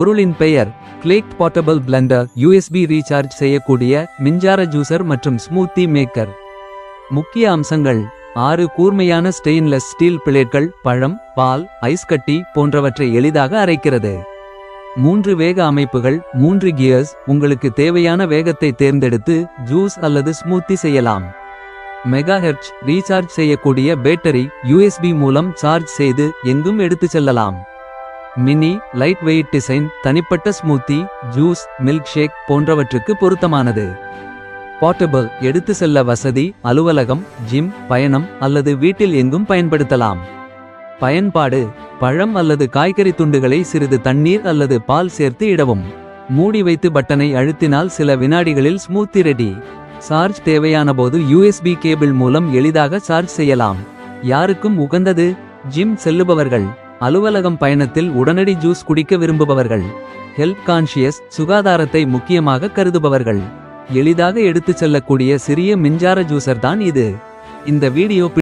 பொருளின் பெயர் கிளேக் போர்ட்டபிள் பிளெண்டர் யூஎஸ்பி ரீசார்ஜ் செய்யக்கூடிய மின்சார ஜூசர் மற்றும் ஸ்மூத்தி மேக்கர் முக்கிய அம்சங்கள் ஆறு கூர்மையான ஸ்டெயின்லெஸ் ஸ்டீல் பிளேட்கள் பழம் பால் ஐஸ் கட்டி போன்றவற்றை எளிதாக அரைக்கிறது. மூன்று வேக அமைப்புகள் மூன்று கியர்ஸ் உங்களுக்கு தேவையான வேகத்தை தேர்ந்தெடுத்து ஜூஸ் அல்லது ஸ்மூத்தி செய்யலாம். மெகாஹெர்ட்ஸ் ரீசார்ஜ் செய்யக்கூடிய பேட்டரி யூஎஸ்பி மூலம் சார்ஜ் செய்து எங்கும் எடுத்துச் செல்லலாம். மினி லைட் வெயிட் டிசைன் தனிப்பட்ட ஸ்மூத்தி ஜூஸ் மில்க் ஷேக் போன்றவற்றுக்கு பொருத்தமானது. போர்ட்டபிள் எடுத்து செல்ல வசதி அலுவலகம் ஜிம் பயணம் அல்லது வீட்டில் எங்கும் பயன்படுத்தலாம். பயன்பாடு பழம் அல்லது காய்கறி துண்டுகளை சிறிது தண்ணீர் அல்லது பால் சேர்த்து இடவும். மூடி வைத்து பட்டனை அழுத்தினால் சில வினாடிகளில் ஸ்மூத்தி ரெடி சார்ஜ் தேவையான போது யூஎஸ்பி கேபிள் மூலம் எளிதாக சார்ஜ் செய்யலாம். யாருக்கும் உகந்தது ஜிம் செல்லுபவர்கள். அலுவலகம் பயணத்தில் உடனடி ஜூஸ் குடிக்க விரும்புபவர்கள் ஹெல்த் கான்ஷியஸ் சுகாதாரத்தை முக்கியமாக கருதுபவர்கள். எளிதாக எடுத்துச் செல்லக்கூடிய சிறிய மின்சார ஜூசர் தான் இது. இந்த வீடியோ